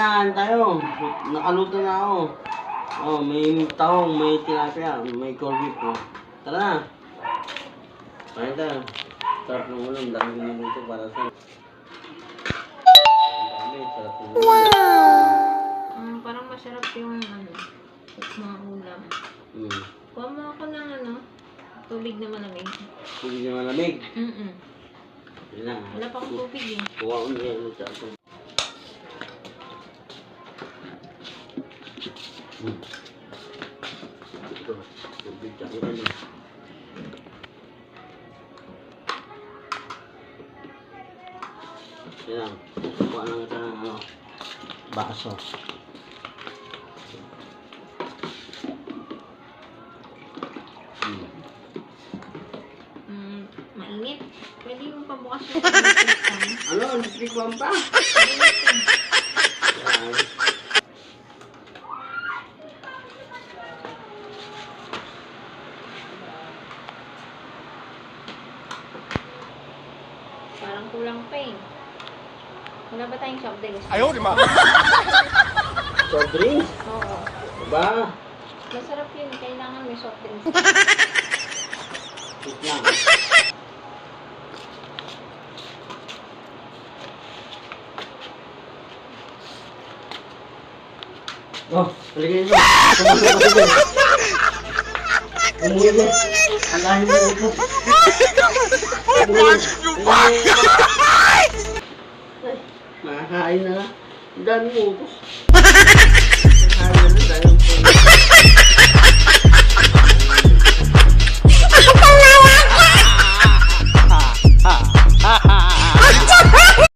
na, tayo. Nakaluto na ako. Oh, may tahong, may tilapia, may corned beef. Oh. Tara na. Kain tayo. Sarap ng ulam. Dami niluto para sa... Ulam. Um, parang masarap yung ano, mga ulam. Hmm. Kuha mo ako ng ano, tubig na malamig. Hindi na malamig. Mm-mm. Na. Wala pa akong tubig eh. Kuha ko niya Ito, tubig ano. Yan lang. Ito ng ano, baso. Mainit. Pwede yung pabukas yung electric fan. Ano? Electric fan pa? Mainit eh. Yan. Parang kulang pa eh. Wala ba tayong soft drinks? Soft drinks? Oo. Ba? Masarap yun. Kailangan may soft drinks. Wait lang. Oh, halika nyo. Pumasok ka dito. Umuwi mo. Ang lahi mo ito. Umuwi. Ay, Makakain na dami mo